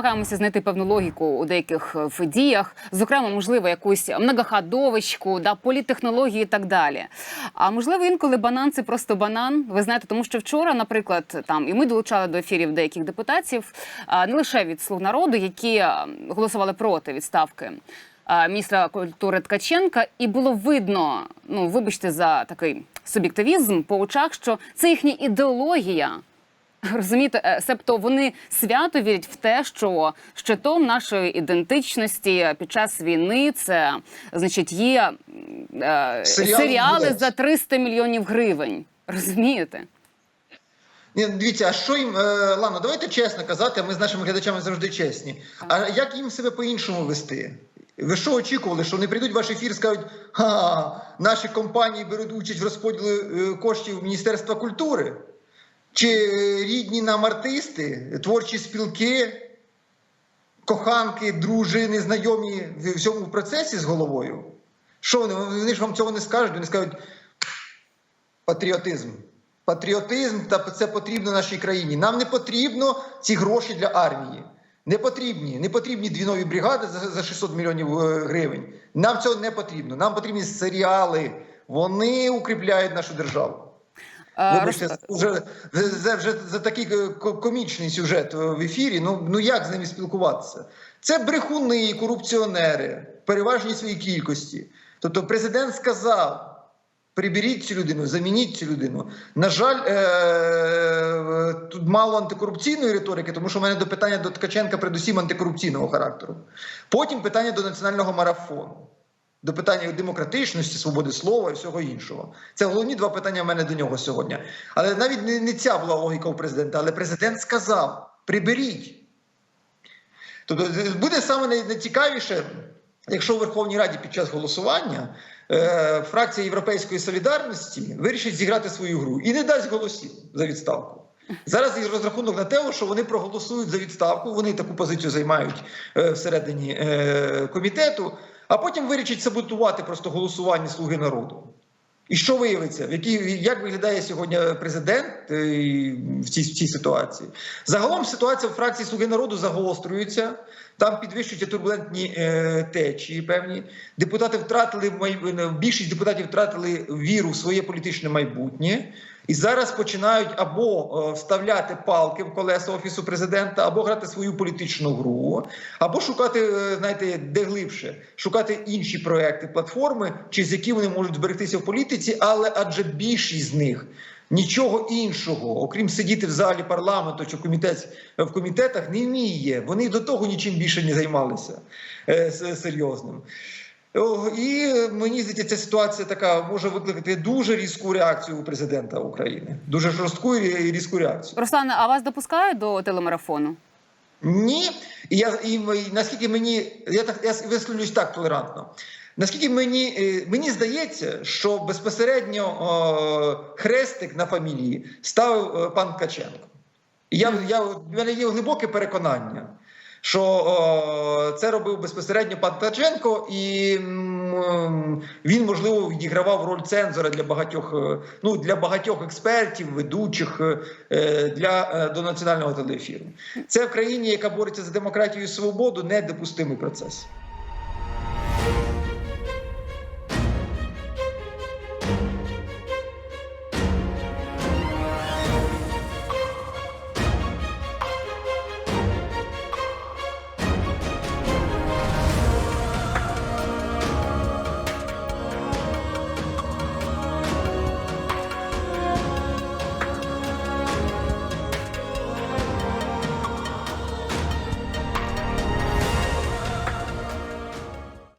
намагаємося знайти певну логіку у деяких е, діях, зокрема, можливо, якусь многоходовочку, да, політтехнології і так далі. А можливо, інколи банан це просто банан. Ви знаєте, тому що вчора, наприклад, там і ми долучали до ефірів деяких депутатів, не лише від слуг народу, які голосували проти відставки. Міністра культури Ткаченка, і було видно, ну вибачте за такий суб'єктивізм по очах, що це їхня ідеологія. Розумієте, е, себто вони свято вірять в те, що щитом нашої ідентичності під час війни це значить є е, Серіал серіали за 300 мільйонів гривень. Розумієте? Ні, дивіться, а що їм, е, ладно, давайте чесно казати, ми з нашими глядачами завжди чесні. А як їм себе по-іншому вести? Ви що очікували, що вони прийдуть в ваш ефір і скажуть, ха, наші компанії беруть участь в розподілі е, коштів Міністерства культури? Чи рідні нам артисти, творчі спілки, коханки, дружини, знайомі в всьому процесі з головою? Що вони? Вони ж вам цього не скажуть, вони скажуть патріотизм. Патріотизм та це потрібно нашій країні. Нам не потрібно ці гроші для армії. Не потрібні, не потрібні дві нові бригади за, за 600 мільйонів е, гривень. Нам цього не потрібно. Нам потрібні серіали. Вони укріпляють нашу державу. Е, Вибачте, вже, вже, вже за такий е, комічний сюжет в ефірі. Ну, ну як з ними спілкуватися? Це брехуни, корупціонери, в переважній своїй кількості. Тобто, президент сказав. Приберіть цю людину, замініть цю людину. На жаль, е- тут мало антикорупційної риторики, тому що в мене до питання до Ткаченка передусім антикорупційного характеру. Потім питання до національного марафону, до питання демократичності, свободи слова і всього іншого. Це головні два питання в мене до нього сьогодні. Але навіть не, не ця була логіка у президента, але президент сказав: приберіть. Тобто буде саме найцікавіше, якщо у Верховній Раді під час голосування е, фракція Європейської солідарності вирішить зіграти свою гру і не дасть голосів за відставку. Зараз є розрахунок на те, що вони проголосують за відставку. Вони таку позицію займають е, всередині е, комітету, а потім вирішать саботувати просто голосування слуги народу. І що виявиться, в якій як виглядає сьогодні президент е, в цій, в цій ситуації? Загалом ситуація в фракції Слуги народу загострюється. Там підвищуються турбулентні е, течії. Певні депутати втратили май... більшість депутатів втратили віру в своє політичне майбутнє. І зараз починають або е, вставляти палки в колеса офісу президента, або грати свою політичну гру, або шукати, е, знаєте, де глибше, шукати інші проекти, платформи, через які вони можуть зберегтися в політиці, але адже більшість з них. Нічого іншого, окрім сидіти в залі парламенту чи комітет в комітетах, не вміє. Вони до того нічим більше не займалися е, серйозним. О, І мені здається, ця ситуація така може викликати дуже різку реакцію у президента України. Дуже жорстку і різку реакцію. Руслане, а вас допускають до телемарафону? Ні, і я і, і наскільки мені я так я висловлюсь так толерантно. Наскільки мені е, мені здається, що безпосередньо е, хрестик на фамілії ставив е, пан Ткаченко. І я, я в мене є глибоке переконання, що о, це робив безпосередньо пан Таченко, і м, він можливо відігравав роль цензора для багатьох, е, ну для багатьох експертів, ведучих е, для е, до національного телеефіру. Це в країні, яка бореться за демократію і свободу, недопустимий процес.